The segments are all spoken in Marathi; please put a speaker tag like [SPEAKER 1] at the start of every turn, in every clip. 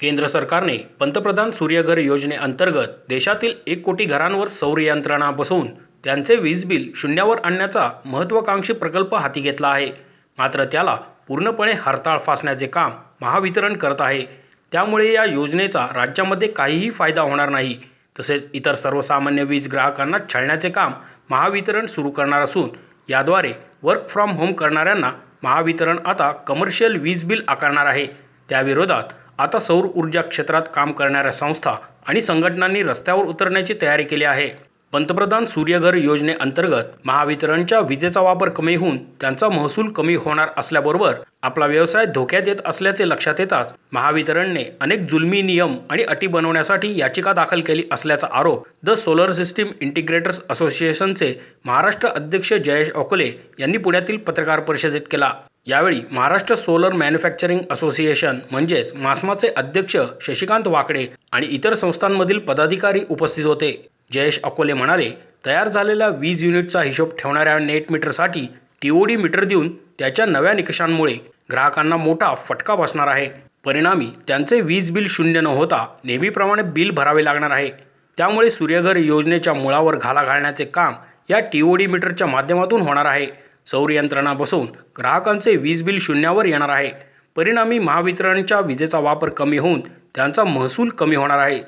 [SPEAKER 1] केंद्र सरकारने पंतप्रधान सूर्यघर योजनेअंतर्गत देशातील एक कोटी घरांवर सौर यंत्रणा बसवून त्यांचे वीज बिल शून्यावर आणण्याचा महत्त्वाकांक्षी प्रकल्प हाती घेतला आहे. मात्र त्याला पूर्णपणे हरताळ फासण्याचे काम महावितरण करत आहे. त्यामुळे या योजनेचा राज्यामध्ये काहीही फायदा होणार नाही. तसेच इतर सर्वसामान्य वीज ग्राहकांना छळण्याचे काम महावितरण सुरू करणार असून याद्वारे वर्क फ्रॉम होम करणाऱ्यांना महावितरण आता कमर्शियल वीज बिल आकारणार आहे. त्याविरोधात आता सौर ऊर्जा क्षेत्रात काम करणाऱ्या संस्था आणि संघटनांनी रस्त्यावर उतरण्याची तयारी केली आहे. पंतप्रधान सूर्यघर योजनेअंतर्गत महावितरणच्या विजेचा वापर कमी होऊन त्यांचा महसूल कमी होणार असल्याबरोबर आपला व्यवसाय धोक्यात येत असल्याचे लक्षात येताच महावितरणने अनेक जुलमी नियम आणि अटी बनवण्यासाठी याचिका दाखल केली असल्याचा आरोप द सोलर सिस्टीम इंटिग्रेटर्स असोसिएशनचे महाराष्ट्र अध्यक्ष जयेश ओकले यांनी पुण्यातील पत्रकार परिषदेत केला. यावेळी महाराष्ट्र सोलर मॅन्युफॅक्चरिंग असोसिएशन म्हणजेच मास्माचे अध्यक्ष शशिकांत वाकडे आणि इतर संस्थांमधील पदाधिकारी उपस्थित होते. जयेश अकोले म्हणाले तयार झालेल्या वीज युनिटचा हिशोब ठेवणाऱ्या नेट मीटरसाठी टीओडी मीटर देऊन त्याच्या नव्या निकषांमुळे ग्राहकांना मोठा फटका बसणार आहे. परिणामी त्यांचे वीज बिल शून्य न होता नेहमीप्रमाणे बिल भरावे लागणार आहे. त्यामुळे सूर्यघर योजनेच्या मुळावर घाला घालण्याचे काम या टीओडी मीटरच्या माध्यमातून होणार आहे. सौर यंत्रणा बसवून ग्राहकांचे वीज बिल शून्यावर येणार आहे. परिणामी महावितरणच्या विजेचा वापर कमी होऊन त्यांचा महसूल कमी होणार आहे.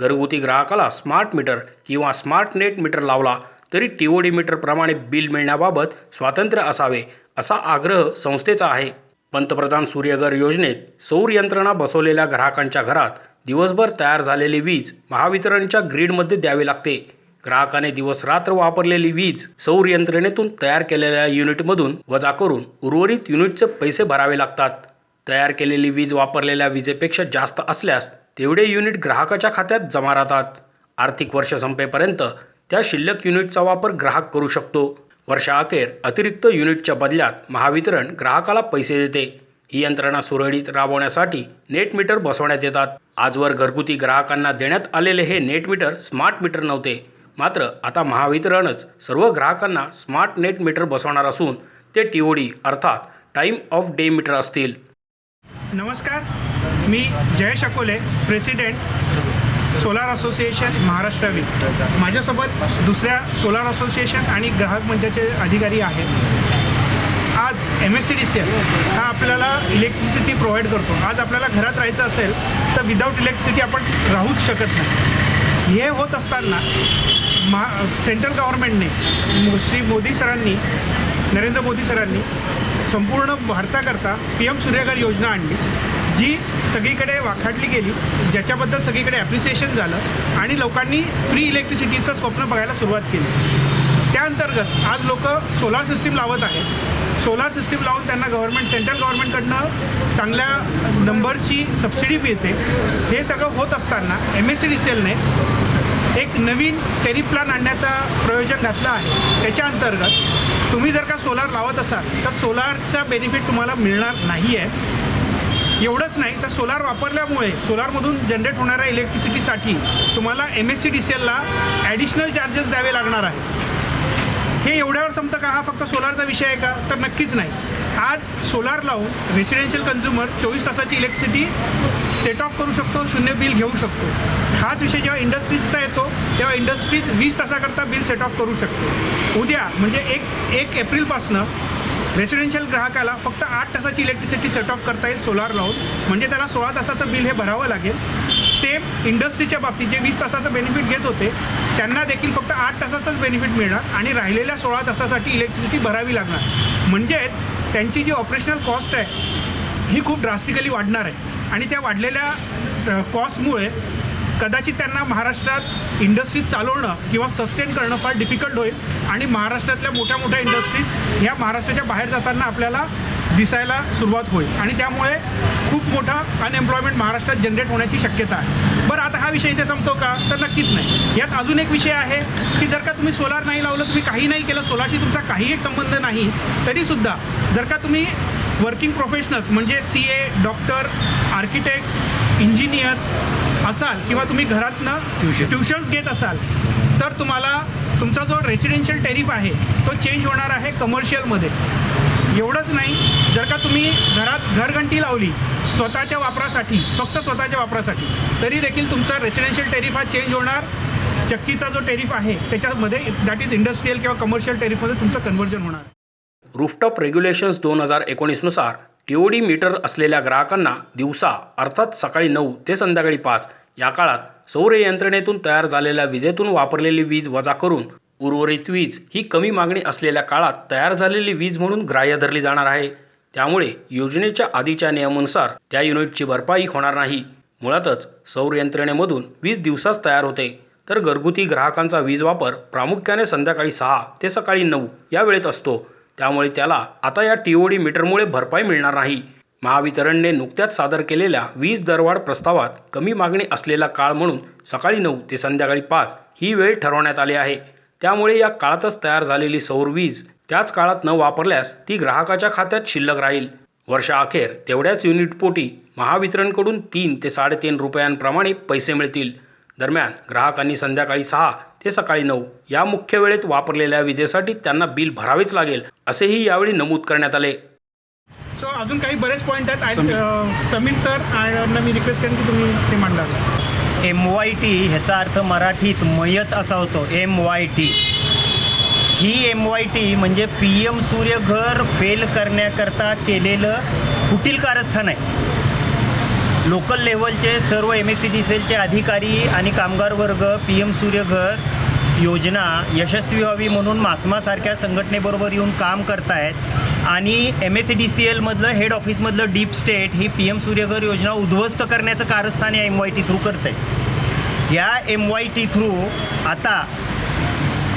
[SPEAKER 1] घरगुती ग्राहकाला स्मार्ट मीटर किंवा स्मार्ट नेट मीटर लावला तरी टी ओ डी मीटरप्रमाणे बिल मिळण्याबाबत स्वातंत्र्य असावे असा आग्रह संस्थेचा आहे. पंतप्रधान सूर्यघर योजनेत सौर यंत्रणा बसवलेल्या ग्राहकांच्या घरात दिवसभर तयार झालेली वीज महावितरणच्या ग्रीडमध्ये द्यावी लागते. ग्राहकाने दिवस रात्र वापरलेली वीज सौर यंत्रणेतून तयार केलेल्या युनिटमधून वजा करून उर्वरित युनिटचे पैसे भरावे लागतात. तयार केलेली वीज वापरलेल्या विजेपेक्षा जास्त असल्यास तेवढे युनिट ग्राहकाच्या खात्यात जमा राहतात. आर्थिक वर्ष संपेपर्यंत त्या शिल्लक युनिटचा वापर ग्राहक करू शकतो. वर्षाअखेर अतिरिक्त युनिटच्या बदल्यात महावितरण ग्राहकाला पैसे देते. ही यंत्रणा सुरळीत राबवण्यासाठी नेट मीटर बसवण्यात येतात. आजवर घरगुती ग्राहकांना देण्यात आलेले हे नेट मीटर स्मार्ट मीटर नव्हते. मात्र आता महावितरणच सर्व ग्राहकांना स्मार्ट नेट मीटर बसवणार असून ते टीओडी अर्थात टाईम ऑफ डे मीटर असतील.
[SPEAKER 2] नमस्कार. मी Jayesh Akole president solar association Maharashtra weak माझ्यासोबत दुसऱ्या सोलार असोसिएशन आणि ग्राहक मंचाचे अधिकारी आहेत. आज M S C D C L हा आपल्याला इलेक्ट्रिसिटी प्रोव्हाइड करतो. आज आपल्याला घरात राहायचं असेल तर विदाऊट इलेक्ट्रिसिटी आपण राहूच शकत नाही. हे होत असताना महा सेंट्रल गव्हर्नमेंटने श्री मोदी सरांनी नरेंद्र मोदी सरांनी संपूर्ण भारताकरता पी एम सूर्यघर योजना आणली. जी सगळीकडे वाखाटली गेली. ज्याच्याबद्दल सगळीकडे ॲप्रिसिएशन झालं आणि लोकांनी फ्री इलेक्ट्रिसिटीचं स्वप्न बघायला सुरुवात केली. त्या अंतर्गत आज लोक सोलार सिस्टीम लावत आहेत. सोलार सिस्टीम लावून त्यांना गव्हर्नमेंट सेंट्रल गव्हर्नमेंटकडनं चांगल्या नंबरची सबसिडी मिळते. हे सगळं होत असताना M S C D C एलने एक नवीन टेरिप्लान प्लॅन आणण्याचा प्रयोजन घातलं आहे. त्याच्या अंतर्गत तुम्ही जर का सोलार लावत असाल तर सोलारचा बेनिफिट तुम्हाला मिळणार नाही आहे एवढंच नाही तर सोलार वापरल्यामुळे सोलारमधून जनरेट होणाऱ्या इलेक्ट्रिसिटीसाठी तुम्हाला M S C D C एलला additional charges द्यावे लागणार आहे हे एवढ्यावर संपतं का? हा फक्त सोलारचा विषय आहे का? तर नक्कीच नाही. आज सोलार लावून रेसिडेन्शियल कन्झ्युमर चोवीस तासाची इलेक्ट्रिसिटी सेट ऑफ करू शकतो शून्य बिल घेऊ शकतो. हाच विषय जेव्हा इंडस्ट्रीजचा येतो तेव्हा इंडस्ट्रीज वीस तासाकरता बिल सेट ऑफ करू शकतो. उद्या म्हणजे एक एक एप्रिलपासनं रेसिडेन्शियल ग्राहकाला फक्त आठ तासाची इलेक्ट्रिसिटी सेट ऑफ करता येईल सोलार लावून. म्हणजे त्याला सोळा तासाचं बिल हे भरावं लागेल. सेम इंडस्ट्रीच्या बाबतीत जे वीस तासाचं बेनिफिट घेत होते त्यांना देखील फक्त आठ तासाचंच बेनिफिट मिळणार आणि राहिलेल्या सोळा तासासाठी इलेक्ट्रिसिटी भरावी लागणार. म्हणजेच त्यांची जी ऑपरेशनल कॉस्ट आहे ही खूप ड्रास्टिकली वाढणार आहे. आणि त्या वाढलेल्या कॉस्टमुळे कदाचित त्यांना महाराष्ट्रात इंडस्ट्रीज चालवणं किंवा सस्टेन करणं फार डिफिकल्ट होईल. आणि महाराष्ट्रातल्या मोठ्या मोठ्या इंडस्ट्रीज ह्या महाराष्ट्राच्या बाहेर जाताना आपल्याला दिसायला सुरुवात होईल. आणि त्यामुळे खूप मोठा अनएम्प्लॉयमेंट महाराष्ट्रात जनरेट होण्याची शक्यता आहे. बरं आता हा विषय इथे संपतो का? तर नक्कीच नाही. यात अजून एक विषय आहे की जर का तुम्ही सोलार नाही लावलं तुम्ही काही नाही केलं सोलारशी तुमचा काही एक संबंध नाही तरीसुद्धा जर का तुम्ही वर्किंग प्रोफेशनल्स म्हणजे C A doctor architects engineers असाल किंवा तुम्ही घरातनं
[SPEAKER 1] Tuition.
[SPEAKER 2] ट्युशन्स घेत असाल तर तुम्हाला तुमचा जो रेसिडेन्शियल टेरिफ आहे तो चेंज होणार आहे कमर्शियलमध्ये एवढंच नाही जर का तुम्ही घरात घरघंटी लावली स्वतःच्या वापरासाठी फक्त स्वतःच्या वापरासाठी तरी देखील तुमचा रेसिडेन्शियल टेरिफ हा चेंज होणार. चक्कीचा जो टेरिफ आहे त्याच्यामध्ये दॅट इज इंडस्ट्रीयल किंवा कमर्शियल टेरिफमध्ये तुमचं कन्व्हर्जन होणार.
[SPEAKER 1] रूफटॉप रेग्युलेशन्स दोन हजार एकोणीसनुसार टीओडी मीटर असलेल्या ग्राहकांना दिवसा अर्थात सकाळी नऊ ते संध्याकाळी पाच या काळात सौर यंत्रणेतून तयार झालेल्या विजेतून वापरलेली वीज वजा करून उर्वरित वीज ही कमी मागणी असलेल्या काळात तयार झालेली वीज म्हणून ग्राह्य धरली जाणार आहे. त्यामुळे योजनेच्या आधीच्या नियमानुसार त्या युनिटची भरपाई होणार नाही. मुळातच सौर यंत्रणेमधून वीज दिवसाच तयार होते. तर घरगुती ग्राहकांचा वीज वापर प्रामुख्याने संध्याकाळी सहा ते सकाळी नऊ या वेळेत असतो. त्यामुळे त्याला आता या टीओडी मीटरमुळे भरपाई मिळणार नाही. महावितरणने नुकत्याच सादर केलेल्या वीज दरवाढ प्रस्तावात कमी मागणी असलेला काळ म्हणून सकाळी नऊ ते संध्याकाळी पाच ही वेळ ठरवण्यात आली आहे. त्यामुळे या काळातच तयार झालेली सौर वीज त्याच काळात न वापरल्यास ती ग्राहकाच्या खात्यात शिल्लक राहील. वर्षाअखेर तेवढ्याच युनिटपोटी महावितरणकडून तीन ते साडेतीन रुपयांप्रमाणे पैसे मिळतील. दरम्यान ग्राहकांनी संध्याकाळी सहा ते सकाळी नऊ या मुख्य वेळेत वापरलेल्या विजेसाठी त्यांना बिल भरावेच लागेल असेही यावेळी नमूद करण्यात आले.
[SPEAKER 2] सो अजून काही बरेच पॉईंट आहेत. समीर. सर मी रिक्वेस्ट करेन की तुम्ही ते मांडाल
[SPEAKER 3] एम वाय टी ह्याचा अर्थ मराठीत मयत असा होतो. एम वाय टी ही एम वाय टी म्हणजे पी एम सूर्यघर फेल करण्याकरता केलेलं कुटील कारस्थान आहे. लोकल लेवलचे सर्व एम एस सी डी सेलचे अधिकारी आणि कामगार वर्ग पी एम सूर्यघर योजना यशस्वी व्हावी म्हणून मासमासारख्या संघटनेबरोबर येऊन काम करतायत. आणि M S C D C एलमधलं head ऑफिसमधलं डीप स्टेट ही पी एम सूर्यघर योजना उद्ध्वस्त करण्याचं कारस्थान या एम वाय टी थ्रू करते या एम वाय टी थ्रू आता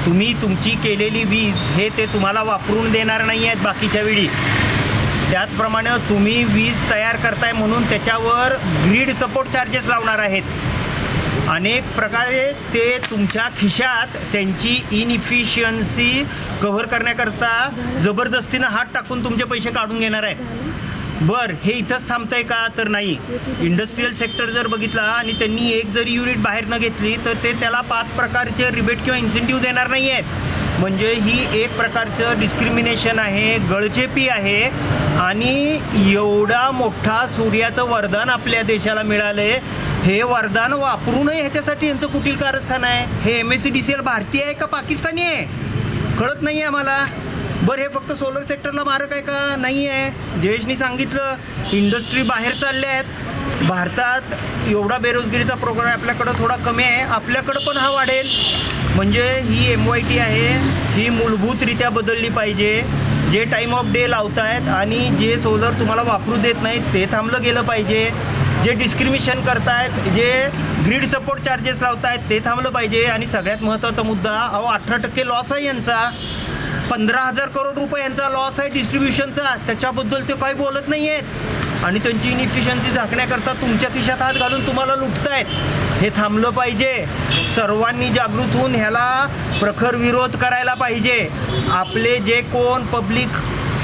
[SPEAKER 3] तुम्ही तुमची केलेली वीज हे ते तुम्हाला वापरून देणार नाही आहेत बाकीच्या वेळी. त्याचप्रमाणे तुम्ही वीज तयार करताय म्हणून त्याच्यावर ग्रीड सपोर्ट चार्जेस लावणार आहेत. अनेक प्रकारे ते तुमच्या खिशात त्यांची इनइफिशियन्सी कव्हर करण्याकरता जबरदस्तीनं हात टाकून तुमचे पैसे काढून घेणार आहेत बर हे इथंच थांबतंय का? तर नाही. इंडस्ट्रीयल सेक्टर जर बघितला आणि त्यांनी एक जरी युनिट बाहेर न घेतली तर ते त्याला पाच प्रकारचे रिबेट किंवा इन्सेंटिव्ह देणार नाही आहेत म्हणजे ही एक प्रकारचं डिस्क्रिमिनेशन आहे गळचेपी आहे आणि एवढा मोठा सूर्याचं वरदान आपल्या देशाला मिळालं आहे हे वरदान वापरूनही ह्याच्यासाठी यांचं कुटील कारस्थान आहे. हे M S C D C L भारतीय आहे का पाकिस्तानी आहे? कळत नाही आहे आम्हाला. बरं हे फक्त सोलर सेक्टरला मारक आहे का? नाही आहे जयेशनी सांगितलं इंडस्ट्री बाहेर चालल्या आहेत. भारतात एवढा बेरोजगारीचा प्रोग्राम आपल्याकडं थोडा कमी आहे. आपल्याकडं पण हा वाढेल. म्हणजे ही एम वाय टी आहे. ही मूलभूतरित्या बदलली पाहिजे. जे टाईम ऑफ डे लावतायत आणि जे सोलर तुम्हाला वापरू देत नाहीत ते थांबलं गेलं पाहिजे. जे डिस्क्रिमिनेशन करतायत जे ग्रीड सपोर्ट चार्जेस लावतायत ते थांबलं पाहिजे. आणि सगळ्यात महत्त्वाचा मुद्दा अहो अठरा टक्के लॉस आहे यांचा. पंधरा हजार करोड रुपये यांचा लॉस आहे डिस्ट्रीब्युशनचा त्याच्याबद्दल ते काही बोलत नाही आहेत आणि त्यांची इनिफिशियन्सी झाकण्याकरता तुमच्या खिशात हात घालून तुम्हाला लुटतायत. हे थांबलं पाहिजे. सर्वांनी जागृत होऊन ह्याला प्रखर विरोध करायला पाहिजे. आपले जे कोण पब्लिक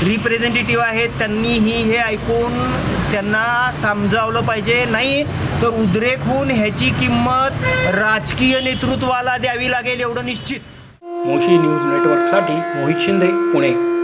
[SPEAKER 3] रिप्रेझेंटेटिव्ह आहेत त्यांनीही हे ऐकून त्यांना समजावलं पाहिजे. नाही तर उद्रेक होऊन ह्याची किंमत राजकीय नेतृत्वाला द्यावी लागेल एवढं निश्चित.
[SPEAKER 1] मोशी न्यूज नेटवर्कसाठी मोहित शिंदे पुणे.